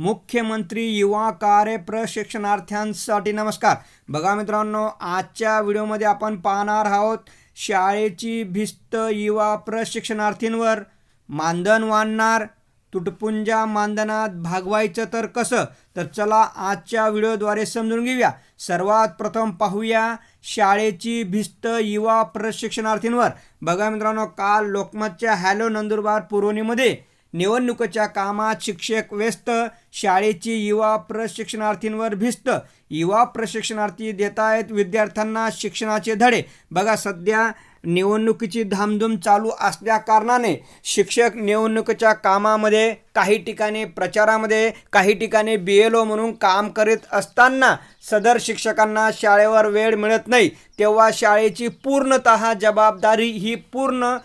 मुख्यमंत्री युवा कार्य प्रशिक्षणार्थ्यांसाठी नमस्कार. बघा मित्रांनो आजच्या व्हिडिओमध्ये आपण पाहणार आहोत शाळेची भिस्त युवा प्रशिक्षणार्थींवर मानधन वाढणार तुटपुंजा मानधनात भागवायचं तर कसं? तर चला आजच्या व्हिडिओद्वारे समजून घेऊया. सर्वात प्रथम पाहूया शाळेची भिस्त युवा प्रशिक्षणार्थींवर. बघा मित्रांनो काल लोकमतच्या हॅलो नंदुरबार पुरवणीमध्ये निवडणुकीच्या कामात शिक्षक व्यस्त शाळेची युवा प्रशिक्षणार्थींवर भिस्त. युवा प्रशिक्षणार्थी देत आहेत विद्यार्थ्यांना शिक्षणाचे धडे. बघा सध्या निवडणुकीची धामधूम चालू असल्या कारणाने शिक्षक निवडणुकीच्या कामामध्ये काही ठिकाणी प्रचारामध्ये काही ठिकाणी बी एल ओ म्हणून काम करीत असताना सदर शिक्षकांना शाळेवर वेळ मिळत नाही. तेव्हा शाळेची पूर्णत जबाबदारी ही पूर्ण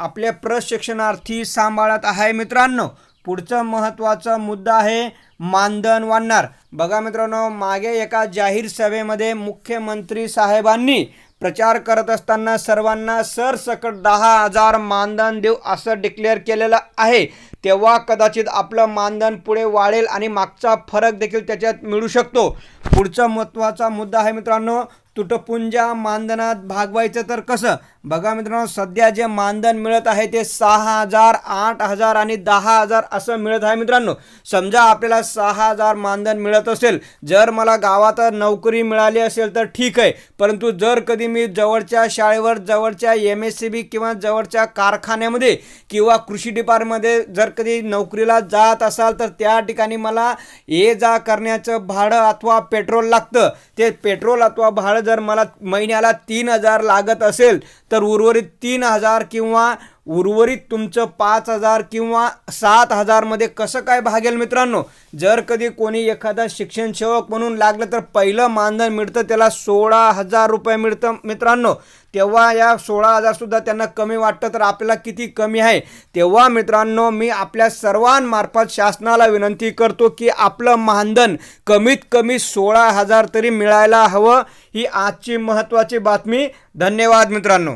आपल्या आपले प्रशिक्षणार्थी सांभाळत आहे मित्रांनो. पुढचा महत्त्वाचा मुद्दा आहे मानधन वाढणार. बघा मित्रांनो मागे एका जाहीर सभेमध्ये मुख्यमंत्री साहेबांनी प्रचार करत असताना सर्वांना सरसकट दहा हजार मानधन देऊ असं डिक्लेअर केलेलं आहे. तेव्हा कदाचित आपलं मानधन पुढे वाढेल आणि मागचा फरक देखील त्याच्यात मिळू शकतो. पुढचा महत्त्वाचा मुद्दा आहे मित्रांनो तुटपुंजा मानधनात भागवायचं तर कसं? बघा मित्रांनो सध्या जे मानधन मिळत आहे ते सहा हजार आठ हजार आणि दहा हजार असं मिळत आहे मित्रांनो. समजा आपल्याला सहा हजार मानधन मिळत असेल जर मला गावात नोकरी मिळाली असेल तर ठीक आहे. परंतु जर कधी मी जवळच्या शाळेवर जवळच्या एम एस सी बी किंवा जवळच्या कारखान्यामध्ये किंवा कृषी डिपार्टमध्ये जर कधी नोकरीला जात असाल तर त्या ठिकाणी मला ये जा करण्याचं भाडं अथवा पेट्रोल लागतं. ते पेट्रोल अथवा भाडं जर मला महिन्याला तीन हजार लागत असेल तर उर्वरित तीन हजार किंवा उर्वरित तुमचं पाच हजार किंवा सात हजारमध्ये कसं काय भागेल मित्रांनो? जर कधी कोणी एखादा शिक्षण सेवक म्हणून लागलं तर पहिलं मानधन मिळतं त्याला सोळा हजार रुपये मिळतं मित्रांनो. तेव्हा या सोळा हजारसुद्धा त्यांना कमी वाटतं तर आपल्याला किती कमी आहे? तेव्हा मित्रांनो मी आपल्या सर्वांमार्फत शासनाला विनंती करतो की आपलं मानधन कमीत कमी सोळा हजार तरी मिळायला हवं. ही आजची महत्त्वाची बातमी. धन्यवाद मित्रांनो.